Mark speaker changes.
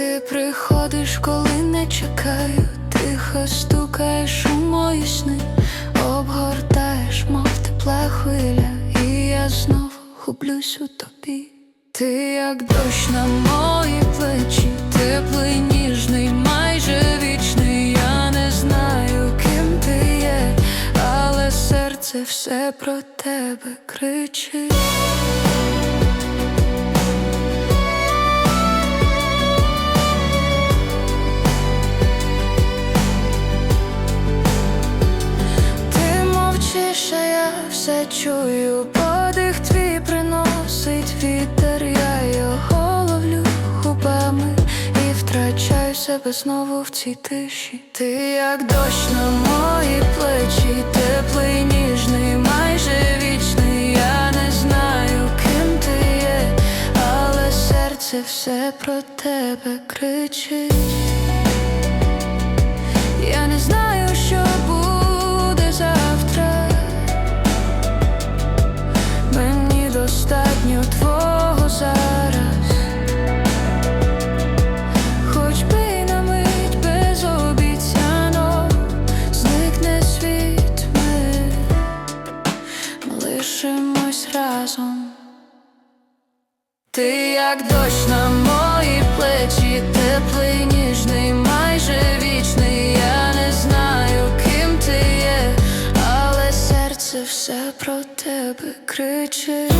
Speaker 1: Ти приходиш, коли не чекаю, тихо стукаєш у мої сни, обгортаєш, мов тепла хвиля, і я знову гублюсь у тобі. Ти як дощ на мої плечі, теплий, ніжний, майже вічний. Я не знаю, ким ти є, але серце все про тебе кричить. Все чую, подих твій приносить вітер, я його ловлю губами і втрачаю себе знову в цій тиші. Ти як дощ на мої плечі, теплий, ніжний, майже вічний. Я не знаю, ким ти є, але серце все про тебе кричить. Як дощ на мої плечі, теплий, ніжний, майже вічний. Я не знаю, ким ти є, але серце все про тебе кричить.